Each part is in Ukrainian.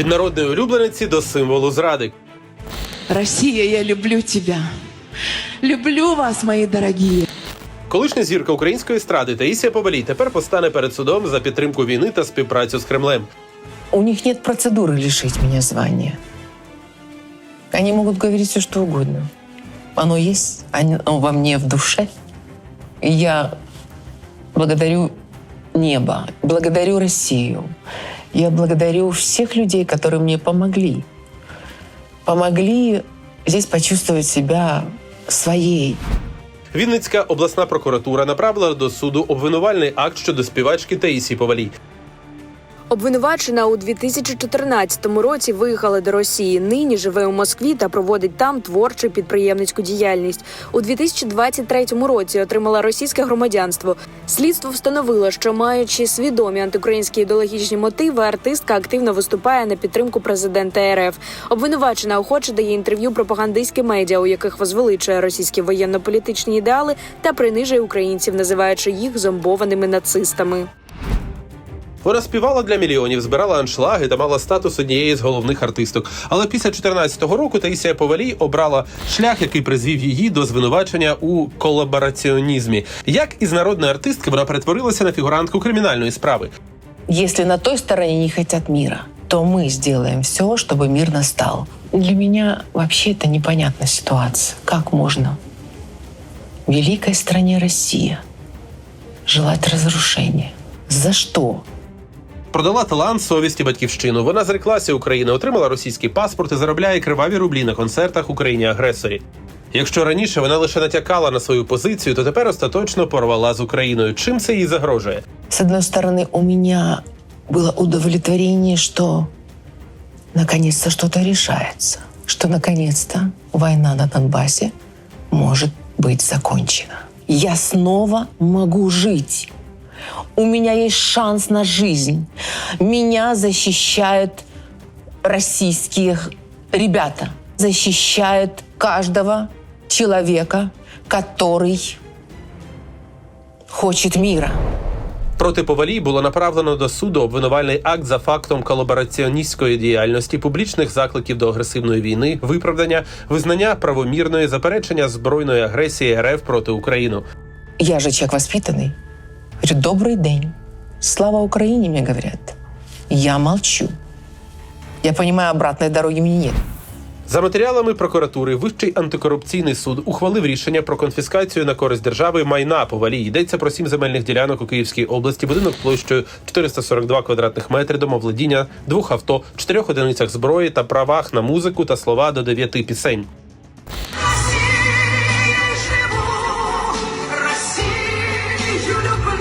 Від народної улюблениці до символу зради. Россия, я люблю тебя. Люблю вас, мои дорогие. Колишня зірка української естради Таїсія Повалій тепер постане перед судом за підтримку війни та співпрацю з Кремлем. У них нет процедуры лишить меня звания. Они могут говорить все, что угодно. Оно есть, оно во мне в душе. И я благодарю небо, благодарю Россию. Я благодарю всех людей, которые мне помогли. Помогли здесь почувствовать себя своей. Вінницька обласна прокуратура направила до суду обвинувальний акт щодо співачки Таїсі Повалій. Обвинувачена у 2014 році виїхала до Росії. Нині живе у Москві та проводить там творчу підприємницьку діяльність. У 2023 році отримала російське громадянство. Слідство встановило, що маючи свідомі антиукраїнські ідеологічні мотиви, артистка активно виступає на підтримку президента РФ. Обвинувачена охоче дає інтерв'ю пропагандистським медіа, у яких возвеличує російські воєнно-політичні ідеали та принижує українців, називаючи їх зомбованими нацистами. Вона співала для мільйонів, збирала аншлаги та мала статус однієї з головних артисток. Але після 2014 року Таїсія Повалій обрала шлях, який призвів її до звинувачення у колабораціонізмі. Як із народної артистки вона перетворилася на фігурантку кримінальної справи. Если на той стороне не хотят мира, то мы сделаем все, чтобы мир настал. Для меня вообще это непонятная ситуация. Как можно в великой стране Россия желать разрушения? За что? Продала талант, совість і батьківщину. Вона зреклася України, отримала російський паспорт і заробляє криваві рублі на концертах Україні агресорі. Якщо раніше вона лише натякала на свою позицію, то тепер остаточно порвала з Україною. Чим це їй загрожує? С одной стороны, у меня было удовлетворение, что наконец-то что-то решается, что наконец-то война на Донбассе может быть закончена. Я снова могу жить. У меня есть шанс на жизнь. Меня защищают российские ребята. Защищают каждого человека, который хочет мира. Проти повалій було направлено до суду обвинувальний акт за фактом колабораціоністської діяльності, публічних закликів до агресивної війни, виправдання, визнання правомірної заперечення збройної агресії РФ проти України. Я же человек воспитанный. Говорю, добрый день. Слава Украине, мне говорят. Я молчу. Я понимаю, обратной дороги мне нет. За матеріалами прокуратури, Вищий антикорупційний суд ухвалив рішення про конфіскацію на користь держави майна повалій. Йдеться про сім земельних ділянок у Київській області, будинок площею 442 квадратних метри, домовладіння, двох авто, чотирьох одиницях зброї та правах на музику та слова до дев'яти пісень. Россией живу, Россию люблю,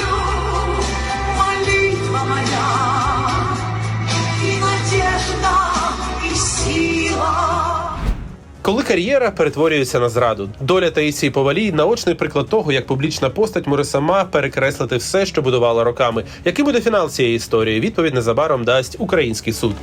Коли кар'єра перетворюється на зраду, доля Таїсії Повалій наочний приклад того, як публічна постать може сама перекреслити все, що будувала роками. Який буде фінал цієї історії? Відповідь незабаром дасть український суд.